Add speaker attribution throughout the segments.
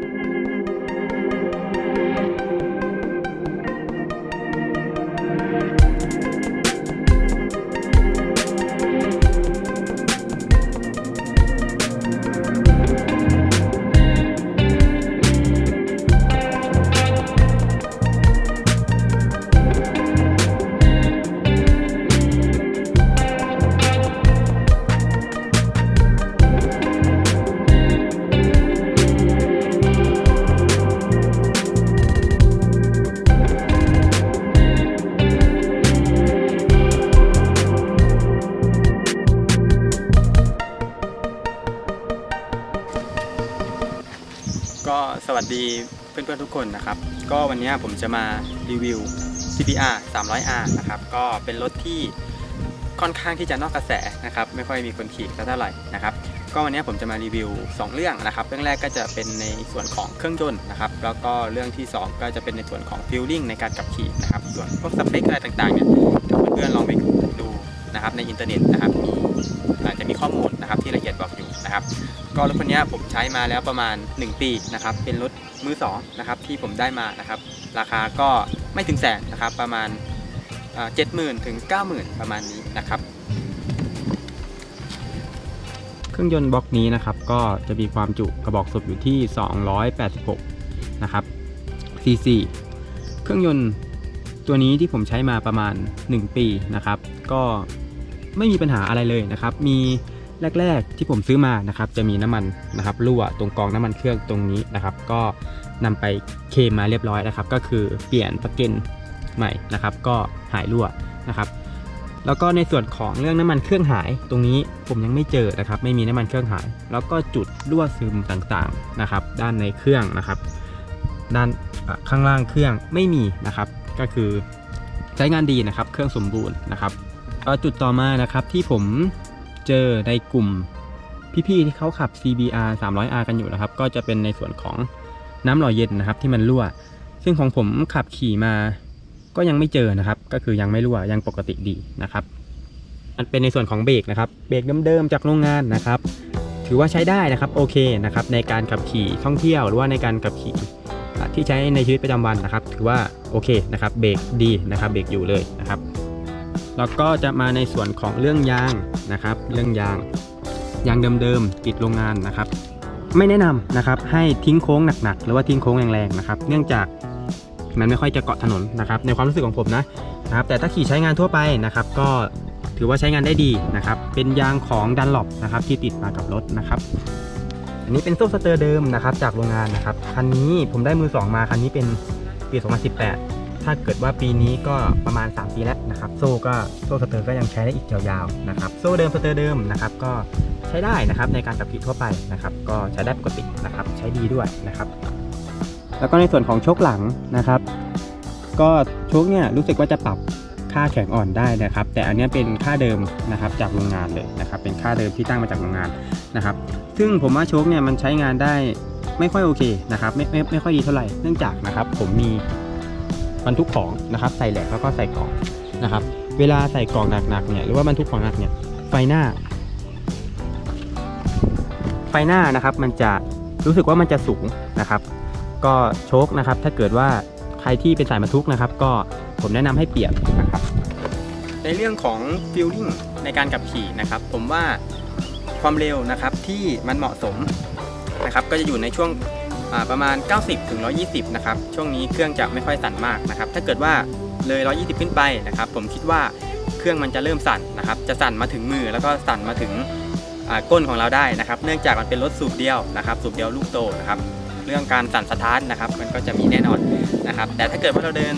Speaker 1: thank you สวัสดีเพื่อนๆทุกคนนะครับ ก็วันนี้ผมจะมารีวิว CBR 300R นะครับ ก็เป็นรถที่ค่อนข้างที่จะนอกกระแสนะครับ ไม่ค่อยมีคนขี่สักเท่าไหร่นะครับ ก็วันนี้ผมจะมารีวิว 2 เรื่องนะครับ เรื่องแรกก็จะเป็นในส่วนของเครื่องยนต์นะครับ แล้วก็เรื่องที่ 2 ก็จะเป็นในส่วนของฟิลลิ่งในการขับขี่นะครับ ส่วนพวกสเปคอะไรต่างๆเนี่ยเพื่อนๆลองไปดูนะครับในอินเทอร์เน็ตนะครับมี จจะมีข้อมูลนะครับที่ละเอียดบอกอยู่นะครับ ก็รถคันนี้ผมใช้มาแล้วประมาณ 1 ปีนะครับ เป็นรถมือ2นะครับที่ผมได้มานะครับ ราคาก็ไม่ถึงแสนนะครับ ประมาณเจ็ดหมื่นถึงเก้าหมื่นประมาณนี้นะครับเครื่องยนต์บล็อกนี้นะครับก็จะมีความจุกระบอกสูบอยู่ที่ 286 นะครับ cc เครื่องยนต์ตัวนี้ที่ผมใช้มาประมาณ 1 ปีนะครับ ก็ ไม่มีปัญหาอะไรเลยนะครับ มีแรก ๆ ที่ผมซื้อมานะครับจะมีน้ำมันนะครับรั่วตรงกองน้ำมันเครื่องตรงนี้นะครับ ก็นำไปเคมมาเรียบร้อยนะครับ ก็คือเปลี่ยนปลั๊กเกนใหม่นะครับ ก็หายรั่วนะครับแล้วก็ในส่วนของเรื่องน้ำมันเครื่องหายตรงนี้ผมยังไม่เจอนะครับ ไม่มีน้ำมันเครื่องหาย แล้วก็จุดรั่วซึมต่างๆนะครับ ด้านในเครื่องนะครับ ด้านข้างล่างเครื่องไม่มีนะครับ ก็คือใช้งานดีนะครับ เครื่องสมบูรณ์นะครับ จุดต่อมานะครับที่ผมเจอในกลุ่มพี่ๆที่เขาขับ CBR 300R กันอยู่นะครับ ก็จะเป็นในส่วนของน้ำหล่อเย็นนะครับที่มันรั่ว ซึ่งของผมขับขี่มาก็ยังไม่เจอนะครับ ก็คือยังไม่รั่วยังปกติดีนะครับมันเป็นในส่วนของเบรกนะครับเบรกเดิมๆจากโรงงานนะครับ ถือว่าใช้ได้นะครับโอเคนะครับในการขับขี่ท่องเที่ยวหรือว่าในการขับขี่ที่ใช้ในชีวิตประจำวันนะครับ ถือว่าโอเคนะครับเบรกดีนะครับเบรกอยู่เลยนะครับ แล้วก็จะมาในส่วนของเรื่องยางนะครับ เรื่องยางยางเดิมๆติดโรงงานนะครับ ไม่แนะนำนะครับให้ทิ้งโค้งหนักๆหรือว่าทิ้งโค้งแรงๆนะครับ เนื่องจากมันไม่ค่อยจะเกาะถนนนะครับในความรู้สึกของผมนะนะครับ แต่ถ้าขี่ใช้งานทั่วไปนะครับ ก็ถือว่าใช้งานได้ดีนะครับ เป็นยางของดันหลบนะครับที่ติดมากับรถนะครับอันนี้เป็นโซ่สเตอร์เดิมนะครับจากโรงงานนะครับคันนี้ผมได้มือสองมาคันนี้เป็นปี 2018 ถ้าเกิดว่าปีนี้ก็ประมาณ 3 ปีแล้วนะครับ โซ่ก็โซ่สเตอร์ก็ยังใช้ได้อีกยาวๆนะครับ โซ่เดิมสเตอร์เดิมนะครับ ก็ใช้ได้นะครับในการขับขี่ทั่วไปนะครับ ก็ใช้ได้ปกตินะครับ ใช้ดีด้วยนะครับ แล้วก็ในส่วนของโชคหลังนะครับ ก็โชคเนี่ยรู้สึกว่าจะปรับค่าแข็งอ่อนได้นะครับ แต่อันนี้เป็นค่าเดิมนะครับจากโรงงานเลยนะครับ เป็นค่าเดิมที่ตั้งมาจากโรงงานนะครับ ซึ่งผมว่าโชคเนี่ยมันใช้งานได้ไม่ค่อยโอเคนะครับไม่ไม่ไม่ค่อยดีเท่าไหร่เนื่องจากนะครับ ผมมี บรรทุกของนะครับ ใส่แหลกแล้วก็ใส่กล่องนะครับ เวลาใส่กล่องหนักๆเนี่ยหรือว่าบรรทุกของหนักเนี่ยไฟหน้า ไฟหน้านะครับ มันจะรู้สึกว่ามันจะสูงนะครับ ก็โชคนะครับ ถ้าเกิดว่าใครที่เป็นสายบรรทุกนะครับ ก็ผมแนะนำให้เปลี่ยนนะครับ ในเรื่องของฟิลลิ่งในการขับขี่นะครับ ผมว่าความเร็วนะครับที่มันเหมาะสมนะครับ ก็จะอยู่ในช่วง ประมาณ 90ถึง120นะครับ ช่วงนี้เครื่องจะไม่ค่อยสั่นมากนะครับ ถ้าเกิดว่าเลย 120 ขึ้นไปนะครับ ผมคิดว่าเครื่องมันจะเริ่มสั่นนะครับ จะสั่นมาถึงมือแล้วก็สั่นมาถึงก้นของเราได้นะครับ เนื่องจากมันเป็นรถสูบเดียวนะครับ สูบเดียวลูกโตนะครับ เรื่องการสั่นสะท้านนะครับ มันก็จะมีแน่นอนนะครับ แต่ถ้าเกิดว่าเราเดิน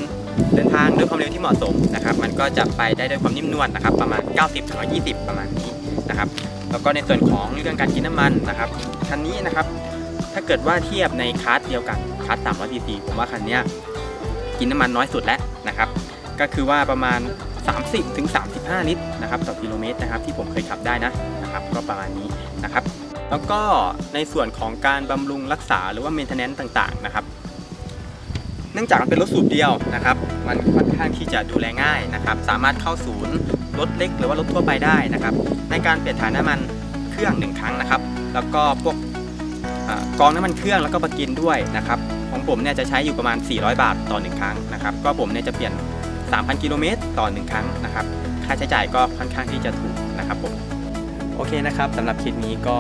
Speaker 1: เดินทางด้วยความเร็วที่เหมาะสมนะครับ มันก็จะไปได้ด้วยความนิ่มนวลนะครับ ประมาณ 90ถึง120 ประมาณนี้นะครับ แล้วก็ในส่วนของเรื่องการกินน้ำมันนะครับคันนี้นะครับ ถ้าเกิดว่าเทียบในคลาสเดียวกันคลาส300 cc ผมว่าคันนี้กินน้ำมันน้อยสุดแล้วนะครับ ก็คือว่าประมาณ 30ถึง35ลิตรนะครับต่อกิโลเมตรนะครับ ที่ผมเคยขับได้นะนะครับ ก็ประมาณนี้นะครับ แล้วก็ในส่วนของการบำรุงรักษาหรือว่า maintenance ต่างๆนะครับเนื่องจากมันเป็นรถสูบเดียวนะครับ มันค่อนข้างที่จะดูแลง่ายนะครับ สามารถเข้าศูนย์รถเล็กหรือว่ารถทั่วไปได้นะครับ ในการเปลี่ยนถ่ายน้ำมันเครื่องหนึ่งครั้งนะครับ แล้วก็พวก กองน้ำมันเครื่องแล้วก็ปะกินด้วยนะครับของผมเนี่ยจะใช้อยู่ประมาณ 400 บาทต่อ 1 ครั้งนะครับก็ผมเนี่ยจะเปลี่ยน 3,000 กิโลเมตรต่อ 1 ครั้งนะครับค่าใช้จ่ายก็ค่อนข้างที่จะถูกนะครับผมโอเคนะครับสำหรับคลิปนี้ก็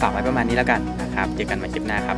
Speaker 1: ฝากไว้ประมาณนี้แล้วกันนะครับเจอกันใหม่คลิปหน้าครับ